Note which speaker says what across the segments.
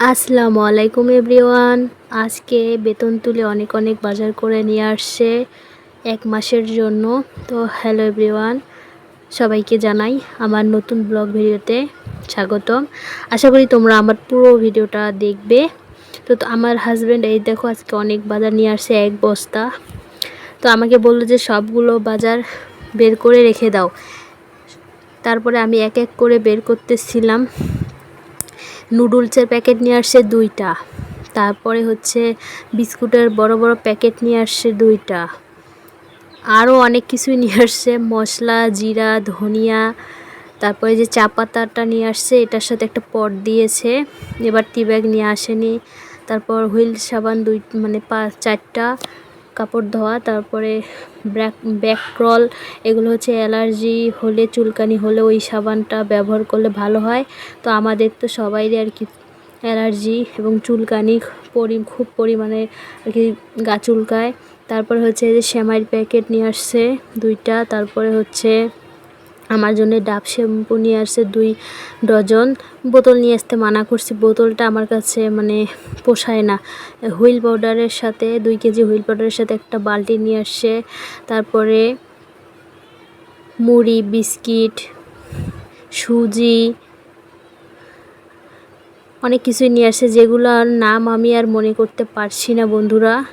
Speaker 1: আসসালামু আলাইকুম এভরিওয়ান। আজকে বেতন তুলে অনেক অনেক বাজার করে নিয়ে আসছে এক মাসের জন্য। তো হ্যালো এভরিওয়ান, সবাইকে জানাই আমার নতুন ব্লগ ভিডিওতে স্বাগতম। আশা করি তোমরা আমার পুরো ভিডিওটা দেখবে। তো আমার হাজব্যান্ড এই দেখো আজকে অনেক বাজার নিয়ে আসছে এক বস্তা। তো আমাকে বলল যে সবগুলো বাজার বের করে রেখে দাও। তারপরে আমি এক এক করে বের করতেছিলাম। নুডলসের প্যাকেট নিয়ে আসছে দুইটা। তারপরে হচ্ছে বিস্কুটের বড় বড় প্যাকেট নিয়ে আসছে দুইটা। আরও অনেক কিছুই নিয়ে আসছে। মশলা, জিরা, ধনিয়া, তারপরে যে চা পাতাটা নিয়ে আসছে, এটার সাথে একটা পট দিয়েছে। এবার টি ব্যাগ নিয়ে আসেনি। তারপর হুইল সাবান দুই মানে পাঁচ চারটা। কাপড় ধোয়া, তারপরে ব্যাক ব্যাকক্রল এগুলো হচ্ছে অ্যালার্জি, হলে চুলকানি, হলে ওই সাবানটা ব্যবহার করলে ভালো হয়। তো আমাদের তো সবাইরই আর কি অ্যালার্জি এবং চুলকানি পরি, খুব পরিমাণে আর কি গা চুলকায়। তারপরে হচ্ছে যে শ্যামাইয়ের প্যাকেট নিয়ে আসছে দুইটা, তারপরে হচ্ছে আমার জন্য ডাব শ্যাম্পু নিয়ে আসছে দুই ডজন। বোতল নিয়ে আসতে মানা করছি। বোতলটা আমার কাছে মানে পোষায় না। হুইল পাউডারের সাথে, দুই কেজি হুইল পাউডারের সাথে একটা বালতি নিয়ে আসছে। তারপরে মুড়ি, বিস্কিট, সুজি, অনেক কিছুই নিয়ে আসছে, যেগুলোর নাম আমি আর মনে করতে পারছি না বন্ধুরা।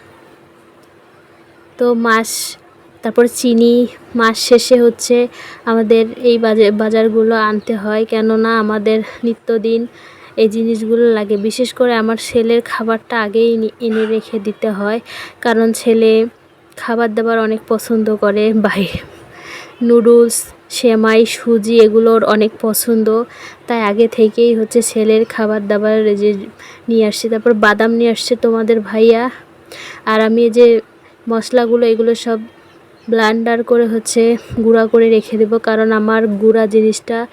Speaker 1: তো মাস তারপর চিনি মাস শেষে হচ্ছে আমাদের এই বাজার বাজারগুলো আনতে হয়। কেননা আমাদের নিত্যদিন এই জিনিসগুলো লাগে। বিশেষ করে আমার ছেলের খাবারটা আগেই এনে রেখে দিতে হয়। কারণ ছেলে খাবার দাবার অনেক পছন্দ করে। বাইরে নুডলস, সেমাই, সুজি এগুলোর অনেক পছন্দ। তাই আগে থেকেই হচ্ছে ছেলের খাবার দাবার যে নিয়ে আসছে। তারপর বাদাম নিয়ে আসছে তোমাদের ভাইয়া। আর আমি যে মশলাগুলো এগুলো সব ব্লান্ডার করে হচ্ছে গুঁড়া করে রেখে দেবো। কারণ আমার গুঁড়া জিনিসটা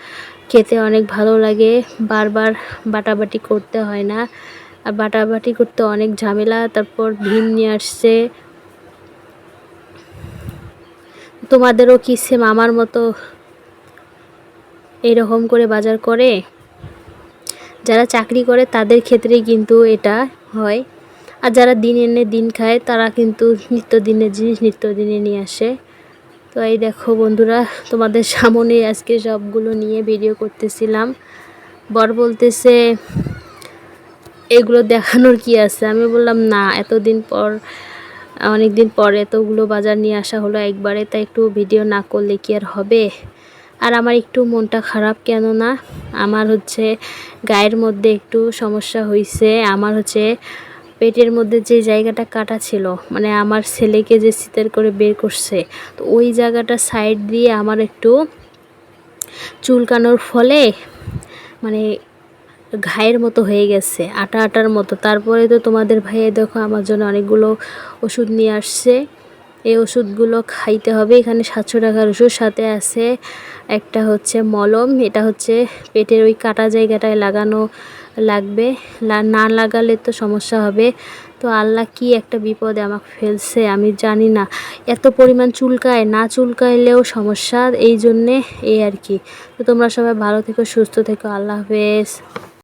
Speaker 1: খেতে অনেক ভালো লাগে। বারবার বাটাবাটি করতে হয় না। আর বাটাবাটি করতে অনেক ঝামেলা। তারপর ভীম নিয়ে আসছে। তোমাদেরও কি সেম আমার মতো এরকম করে বাজার করে? যারা চাকরি করে তাদের ক্ষেত্রে কিন্তু এটা হয়। আর যারা দিন এনে দিন খায়, তারা কিন্তু নিত্যদিনের জিনিস নিত্যদিনে নিয়ে আসে। তো এই দেখো বন্ধুরা, তোমাদের সামনে আজকে সবগুলো নিয়ে ভিডিও করতেছিলাম। বর বলতেছে, এগুলো দেখানোর কি আছে? আমি বললাম, না, এতদিন পর অনেক দিন পর এতগুলো বাজার নিয়ে আসা হলো একবারে, তাই একটু ভিডিও না করলে কি আর হবে? আর আমার একটু মনটা খারাপ কেন না, আমার হচ্ছে গায়ের মধ্যে একটু সমস্যা হয়েছে আমার হচ্ছে পেটের মধ্যে যে জায়গাটা কাটা ছিল মানে আমার ছেলেকে যে শীতের করে বের করছে, তো ওই জায়গাটা সাইড দিয়ে আমার একটু চুলকানোর ফলে মানে ঘায়ের মতো হয়ে গেছে, আটা আটার মতো। তারপরে তো তোমাদের ভাইয়ে দেখো আমার জন্য অনেকগুলো ওষুধ নিয়ে আসছে। এই ওষুধগুলো খাইতে হবে। এখানে সাতশো টাকার ওষুধ, সাথে আছে একটা হচ্ছে মলম। এটা হচ্ছে পেটের ওই কাটা জায়গাটায় লাগানো লাগবে। না লাগালে তো সমস্যা হবে। তো আল্লাহ কি একটা বিপদে আমাকে ফেলছে আমি জানি না। এত পরিমাণ চুলকায়, না চুলকাইলেও সমস্যা, এই জন্যে এই আর কি। তো তোমরা সবাই ভালো থেকো, সুস্থ থেকো। আল্লাহ হাফেজ।